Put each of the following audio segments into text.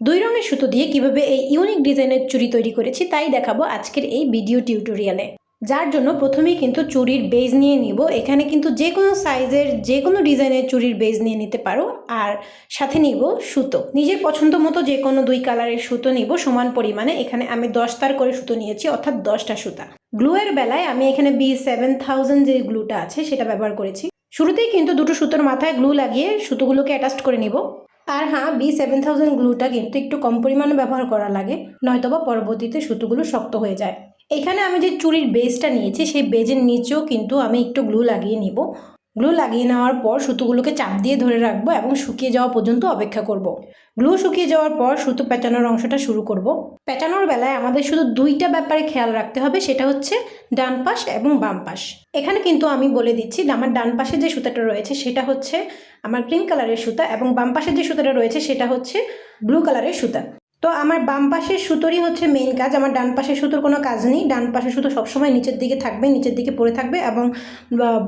দুই রঙের সুতো দিয়ে কীভাবে এই ইউনিক ডিজাইনের চুড়ি তৈরি করেছি তাই দেখাবো আজকের এই ভিডিও টিউটোরিয়ালে যার জন্য প্রথমেই কিন্তু চুড়ির বেজ নিয়ে নিব। এখানে কিন্তু যে কোনো সাইজের যে কোনো ডিজাইনের চুড়ির বেজ নিয়ে নিতে পারো। আর সাথে নিব সুতো। নিজের পছন্দ মতো যে কোনো দুই কালারের সুতো নিব সমান পরিমাণে। এখানে আমি দশ তার করে সুতো নিয়েছি, অর্থাৎ দশটা সুতা। গ্লুয়ের বেলায় আমি এখানে বি সেভেন থাউজেন্ড যে গ্লুটা আছে, সেটা ব্যবহার করেছি। শুরুতেই কিন্তু দুটো সুতোর মাথায় গ্লু লাগিয়ে সুতোগুলোকে অ্যাটাচ করে নিব। আর হ্যাঁ বি সেভেন থাউজেন্ড গ্লুটা কিন্তু একটু কম পরিমাণে ব্যবহার করা লাগে, নয়তোবা পরবর্তীতে সুতোগুলো শক্ত হয়ে যায়। এখানে আমি যে চুরির বেজটা নিয়েছি, সেই বেজের নিচেও কিন্তু আমি একটু গ্লু লাগিয়ে নিব। গ্লু লাগিয়ে নেওয়ার পর সুতোগুলোকে চাপ দিয়ে ধরে রাখব এবং শুকিয়ে যাওয়া পর্যন্ত অপেক্ষা করব। গ্লু শুকিয়ে যাওয়ার পর সুতো পেঁচানোর অংশটা শুরু করব। পেঁচানোর বেলায় আমাদের শুধু দুইটা ব্যাপারে খেয়াল রাখতে হবে, সেটা হচ্ছে ডান পাশ এবং বাম পাশ এখানে কিন্তু আমি বলে দিচ্ছি যে আমার ডান পাশে যে সুতাটা রয়েছে, সেটা হচ্ছে আমার ক্রিম কালারের সুতা এবং বাম পাশে যে সুতাটা রয়েছে, সেটা হচ্ছে ব্লু কালারের সুতা তো আমার বাম পাশের সুতোরই হচ্ছে মেইন কাজ। আমার ডান পাশের সুতোর কোনো কাজ নেই। ডান পাশের সুতো সবসময় নিচের দিকে থাকবে, নিচের দিকে পড়ে থাকবে এবং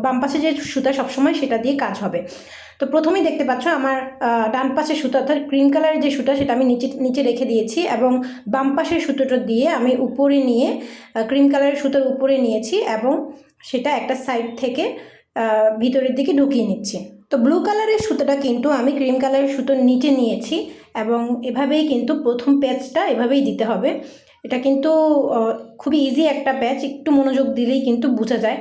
বাম পাশে যে সুতা সবসময় সেটা দিয়ে কাজ হবে। তো প্রথমেই দেখতে পাচ্ছ আমার ডান পাশের সুতো অর্থাৎ ক্রিম কালারের যে সুতা সেটা আমি নিচে নিচে রেখে দিয়েছি এবং বাম পাশের সুতোটা দিয়ে আমি উপরে নিয়ে ক্রিম কালারের সুতোর উপরে নিয়েছি এবং সেটা একটা সাইড থেকে ভিতরের দিকে ঢুকিয়ে নিচ্ছি। তো ব্লু কালারের সুতোটা কিন্তু আমি ক্রিম কালারের সুতোর নিচে নিয়েছি। এবং এভাবেই কিন্তু প্রথম প্যাচটা এভাবেই দিতে হবে। এটা কিন্তু খুবই ইজি একটা প্যাচ, একটু মনোযোগ দিলেই কিন্তু বোঝা যায়।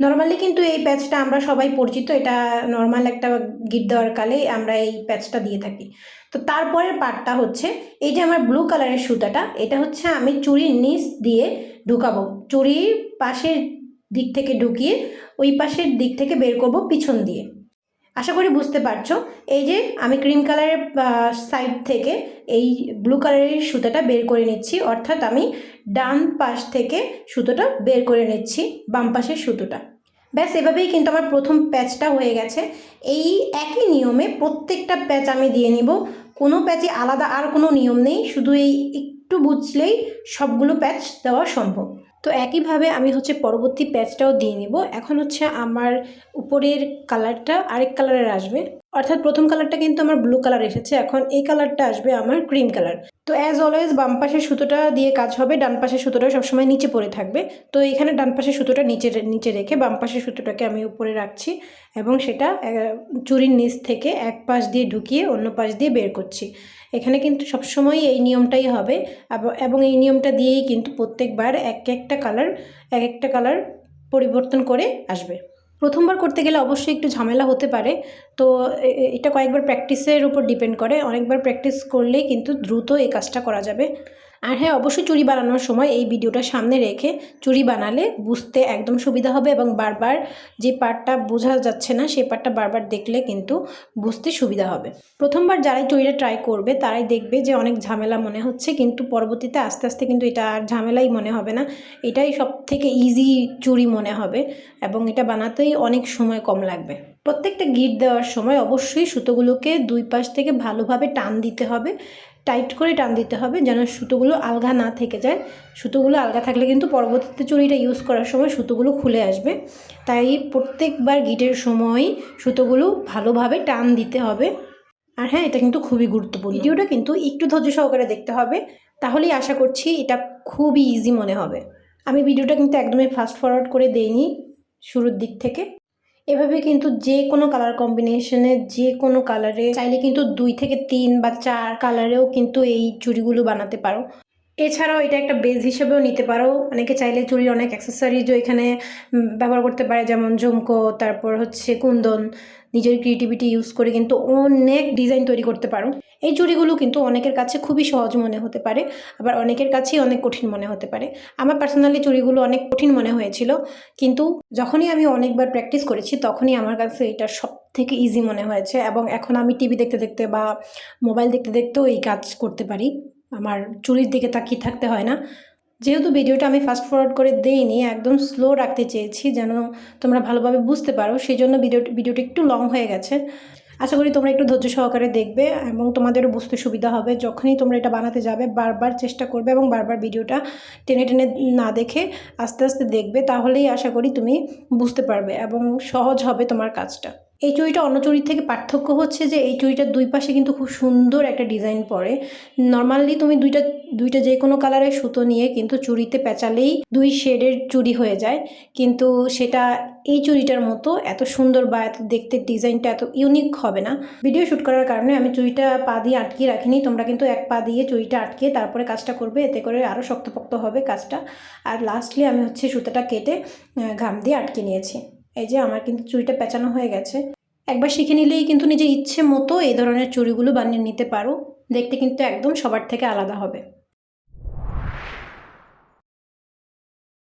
নর্মালি কিন্তু এই প্যাচটা আমরা সবাই পরিচিত, এটা নর্মাল একটা গিট দেওয়ার কালে আমরা এই প্যাচটা দিয়ে থাকি। তো তারপরের পার্টটা হচ্ছে, এই যে আমার ব্লু কালারের সুতাটা, এটা হচ্ছে আমি চুরির নিচ দিয়ে ঢুকাবো। চুরির পাশের দিক থেকে ঢুকিয়ে, ওই পাশের দিক থেকে বের করব পিছন দিয়ে। আশা করি বুঝতে পারছ। এই যে আমি ক্রিম কালারের সাইড থেকে এই ব্লু কালারের সুতোটা বের করে নিচ্ছি। অর্থাৎ আমি ডান পাশ থেকে সুতোটা বের করে নিচ্ছি, বাম পাশের সুতোটা। ব্যাস, এভাবেই কিন্তু আমার প্রথম প্যাচটা হয়ে গেছে। এই একই নিয়মে প্রত্যেকটা প্যাচ আমি দিয়ে নিব। কোনো প্যাচে আলাদা আর কোনো নিয়ম নেই। শুধু এই একটু বুঝলেই সবগুলো প্যাচ দেওয়া সম্ভব। তো একইভাবে আমি হচ্ছে পরবর্তী প্যাচটাও দিয়ে নিব। এখন হচ্ছে আমার উপরের কালারটা আরেক কালারের আসবে। অর্থাৎ প্রথম কালারটা কিন্তু আমার ব্লু কালার এসেছে, এখন এই কালারটা আসবে আমার ক্রিম কালার তো অ্যাজ অলওয়েজ বাম পাশের সুতোটা দিয়ে কাজ হবে, ডান পাশের সুতোটা সবসময় নিচে পড়ে থাকবে। তো এখানে ডান পাশের সুতোটা নিচে নিচে রেখে বাম পাশের সুতোটাকে আমি উপরে রাখছি এবং সেটা চুরির নিচ থেকে এক পাশ দিয়ে ঢুকিয়ে অন্য পাশ দিয়ে বের করছি। এখানে কিন্তু সবসময় এই নিয়মটাই হবে এবং এই নিয়মটা দিয়েই কিন্তু প্রত্যেকবার এক একটা কালার এক একটা কালার পরিবর্তন করে আসবে। প্রথমবার করতে গেলে অবশ্যই একটু ঝামেলা হতে পারে তো এটা কয়েকবার প্র্যাকটিসের উপর ডিপেন্ড করে। অনেকবার প্র্যাকটিস করলেই কিন্তু দ্রুত এই কাজটা করা যাবে। আর হ্যাঁ অবশ্যই চুরি বানানোর সময় এই ভিডিওটা সামনে রেখে চুরি বানালে বুঝতে একদম সুবিধা হবে এবং বারবার যে পার্টটা বোঝা যাচ্ছে না সেই পার্টটা বারবার দেখলে কিন্তু বুঝতে সুবিধা হবে। প্রথমবার যারাই চুরিটা ট্রাই করবে, তারাই দেখবে যে অনেক ঝামেলা মনে হচ্ছে, কিন্তু পরবর্তীতে আস্তে আস্তে কিন্তু এটা আর ঝামেলাই মনে হবে না। এটাই সব থেকে ইজি চুরি মনে হবে এবং এটা বানাতেই অনেক সময় কম লাগবে। প্রত্যেকটা গিট দেওয়ার সময় অবশ্যই সুতোগুলোকে দুই পাশ থেকে ভালোভাবে টান দিতে হবে, টাইট করে টান দিতে হবে যেন সুতোগুলো আলগা না থেকে যায়। সুতোগুলো আলগা থাকলে কিন্তু পরবর্তীতে চুড়িটা ইউজ করার সময় সুতোগুলো খুলে আসবে। তাই প্রত্যেকবার গিটের সময় সুতোগুলো ভালোভাবে টান দিতে হবে। আর হ্যাঁ এটা কিন্তু খুবই গুরুত্বপূর্ণ। ভিডিওটা কিন্তু একটু ধৈর্য সহকারে দেখতে হবে। তাহলেই আশা করছি এটা খুবই ইজি মনে হবে। আমি ভিডিওটা কিন্তু একদমই ফাস্ট ফরওয়ার্ড করে দেইনি শুরুর দিক থেকে। এভাবে কিন্তু যে কোনো কালার কম্বিনেশনে যে কোনো কালারে চাইলে কিন্তু দুই থেকে তিন বা চার কালারেও কিন্তু এই চুড়িগুলো বানাতে পারো। এছাড়াও এটা একটা বেজ হিসেবেও নিতে পারো। অনেকে চাইলে চুড়ির অনেক অ্যাক্সেসারিজও এখানে ব্যবহার করতে পারে, যেমন ঝুমকো তারপর হচ্ছে কুন্দন নিজের ক্রিয়েটিভিটি ইউজ করে কিন্তু অনেক ডিজাইন তৈরি করতে পারো। এই চুড়িগুলো কিন্তু অনেকের কাছে খুবই সহজ মনে হতে পারে, আবার অনেকের কাছেই অনেক কঠিন মনে হতে পারে। আমার পার্সোনালি চুড়িগুলো অনেক কঠিন মনে হয়েছিল, কিন্তু যখনই আমি অনেকবার প্র্যাকটিস করেছি, তখনই আমার কাছে এটা সব থেকে ইজি মনে হয়েছে এবং এখন আমি টিভি দেখতে দেখতে বা মোবাইল দেখতে দেখতেও এই কাজ করতে পারি। আমার চুরির দিকে তাকিয়ে থাকতে হয় না। যেহেতু ভিডিওটা আমি ফাস্ট ফরওয়ার্ড করে দেইনি, একদম স্লো রাখতে চেয়েছি যেন তোমরা ভালোভাবে বুঝতে পারো সেই জন্য ভিডিও ভিডিওটা একটু লং হয়ে গেছে। আশা করি তোমরা একটু ধৈর্য সহকারে দেখবে এবং তোমাদেরও বুঝতে সুবিধা হবে যখনই তোমরা এটা বানাতে যাবে, বারবার চেষ্টা করবে এবং বারবার ভিডিওটা টেনে টেনে না দেখে আস্তে আস্তে দেখবে, তাহলেই আশা করি তুমি বুঝতে পারবে এবং সহজ হবে তোমার কাজটা। এই চুড়িটা অন্য চুড়ির থেকে পার্থক্য হচ্ছে যে এই চুড়িটার দুই পাশে কিন্তু খুব সুন্দর একটা ডিজাইন পড়ে নর্মালি তুমি দুইটা দুইটা যে কোনো কালারের সুতো নিয়ে কিন্তু চুড়িতে পেঁচালেই দুই শেডের চুড়ি হয়ে যায়। কিন্তু সেটা এই চুড়িটার মতো এত সুন্দর বা এত দেখতে ডিজাইনটা এত ইউনিক হবে না। ভিডিও শ্যুট করার কারণে আমি চুড়িটা পা দিয়ে আটকিয়ে রাখিনি। তোমরা কিন্তু এক পা দিয়ে চুড়িটা আটকে তারপরে কাজটা করবে। এতে করে আরও শক্তপোক্ত হবে কাজটা। আর লাস্টলি আমি হচ্ছে সুতাটা কেটে ঘাম দিয়ে আটকে নিয়েছি। এই যে আমার কিন্তু চুড়িটা পেঁচানো হয়ে গেছে। একবার শিখে নিলেই কিন্তু নিজের ইচ্ছে মতো এই ধরনের চুড়িগুলো বানিয়ে নিতে পারো। দেখতে কিন্তু একদম সবার থেকে আলাদা হবে।